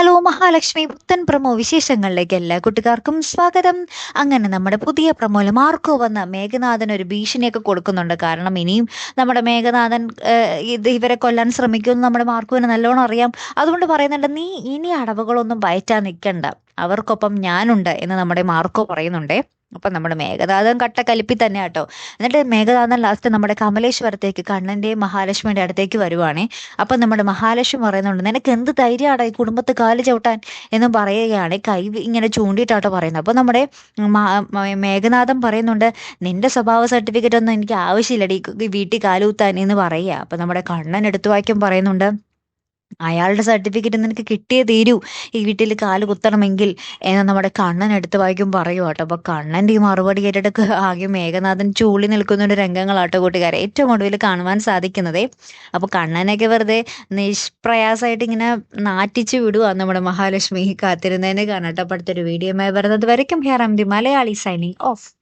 Hello Mahalakshmi പുത്തൻ promo വിശേഷങ്ങളിലേക്ക് എല്ലാ കൂട്ടുകാർക്കും സ്വാഗതം. അങ്ങനെ നമ്മുടെ പുതിയ പ്രമോയിൽ മാർക്കോ വന്ന മേഘനാഥൻ ഒരു ഭീഷണിയൊക്കെ കൊടുക്കുന്നുണ്ട്. കാരണം ഇനിയും നമ്മുടെ മേഘനാഥൻ ഇത് ഇവരെ കൊല്ലാൻ ശ്രമിക്കുമെന്ന് നമ്മുടെ മാർക്കുവിന് നല്ലോണം അറിയാം. അതുകൊണ്ട് പറയുന്നുണ്ട് നീ ഇനി അടവുകളൊന്നും വയറ്റാൻ നിൽക്കണ്ട അവർക്കൊപ്പം ഞാനുണ്ട് എന്ന് നമ്മുടെ മാർക്കോ പറയുന്നുണ്ടേ. അപ്പം നമ്മുടെ മേഘനാഥൻ കട്ട കലിപ്പി തന്നെ കേട്ടോ. എന്നിട്ട് മേഘനാഥൻ ലാസ്റ്റ് നമ്മുടെ കമലേശ്വരത്തേക്ക് കണ്ണന്റെയും മഹാലക്ഷ്മിയുടെ അടുത്തേക്ക് വരുവാണേ. അപ്പം നമ്മുടെ മഹാലക്ഷ്മി പറയുന്നുണ്ട് നിനക്ക് എന്ത് ധൈര്യമാണ് ഈ കുടുംബത്ത് കാൽ ചവിട്ടാൻ? എന്നും പറയുകയാണ്. കൈ ഇങ്ങനെ ചൂണ്ടിയിട്ടാട്ടോ പറയുന്നത്. അപ്പോൾ നമ്മുടെ മ- മ- മേഘനാഥൻ പറയുന്നുണ്ട് നിന്റെ സ്വഭാവ സർട്ടിഫിക്കറ്റ് ഒന്നും എനിക്ക് ആവശ്യമില്ലടി വീട്ടിൽ കാലുകുത്താൻ എന്ന് പറയുക. അപ്പം നമ്മുടെ കണ്ണൻ എടുത്തു വായിക്കും പറയുന്നുണ്ട് അയാളുടെ സർട്ടിഫിക്കറ്റ് നിനക്ക് കിട്ടിയേ തീരൂ. ഈ വീട്ടിൽ കാൽ കുത്തണമെങ്കിൽ. എന്ന് നമ്മുടെ കണ്ണൻ എടുത്ത് വായിക്കും പറയും കേട്ടോ. അപ്പൊ കണ്ണന്റെ ഈ മറുപടി കേട്ടിട്ട് ആകെ മേഘനാഥൻ ചൂളി നിൽക്കുന്ന ഒരു രംഗങ്ങളാട്ടോ കൂട്ടുകാരെ. ഏറ്റവും ഒടുവിൽ കാണുവാൻ സാധിക്കുന്നതേ. അപ്പൊ കണ്ണനൊക്കെ വെറുതെ നിഷ്പ്രയാസമായിട്ട് ഇങ്ങനെ നാറ്റിച്ചു വിടുക നമ്മുടെ മഹാലക്ഷ്മി. കാത്തിരുന്നതിന് കാണട്ടെ. അടുത്തൊരു വീഡിയോ വരുന്നത് വരയ്ക്കും. Here am the Malayali signing off.